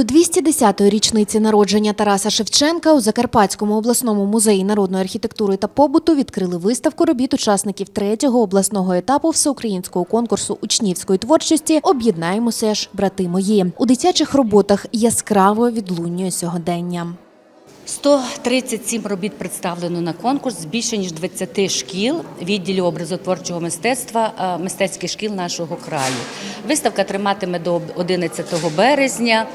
До 210-ї річниці народження Тараса Шевченка у Закарпатському обласному музеї народної архітектури та побуту відкрили виставку робіт учасників третього обласного етапу всеукраїнського конкурсу учнівської творчості Об'єднаємося ж, брати мої. У дитячих роботах яскраво відлунює сьогодення. 137 робіт представлено на конкурс з більше ніж 20 шкіл відділів образотворчого мистецтва е, мистецьких шкіл нашого краю. Виставка триматиме до 11 березня.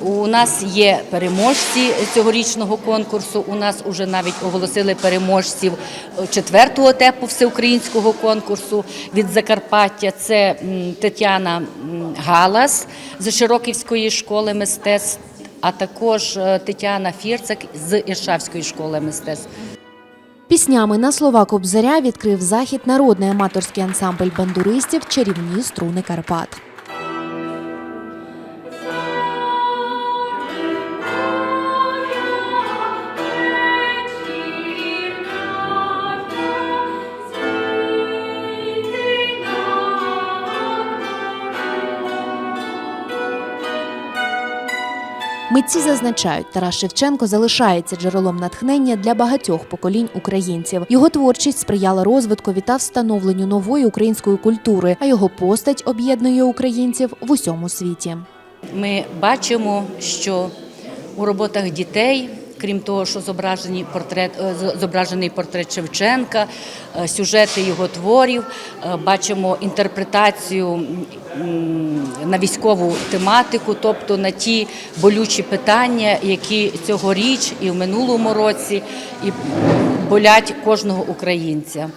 У нас є переможці цьогорічного конкурсу. У нас вже навіть оголосили переможців четвертого типу всеукраїнського конкурсу від Закарпаття. Це Тетяна Галас з Широківської школи мистецтв а також е, Тетяна Фірцак з Іршавської школи мистецтв. Піснями на слова Кобзаря відкрив захід народний аматорський ансамбль бандуристів Чарівні струни Карпат. Митці зазначають, Тарас Шевченко залишається джерелом натхнення для багатьох поколінь українців. Його творчість сприяла розвиткові та встановленню нової української культури, а його постать об'єднує українців в усьому світі. Ми бачимо, що у роботах дітей, крім того, що зображені портрет, е, зображений портрет Шевченка, е, сюжети його творів, е, бачимо інтерпретацію на військову тематику, тобто на ті болючі питання, які цьогоріч і в минулому році і болять кожного українця.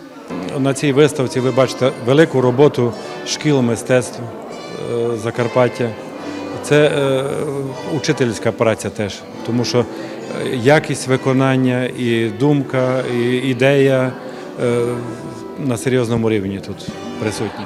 На цій виставці ви бачите велику роботу шкіл мистецтв Закарпаття. Це е, учительська праця теж, тому що е, якість виконання і думка, і ідея е, на серйозному рівні тут присутні.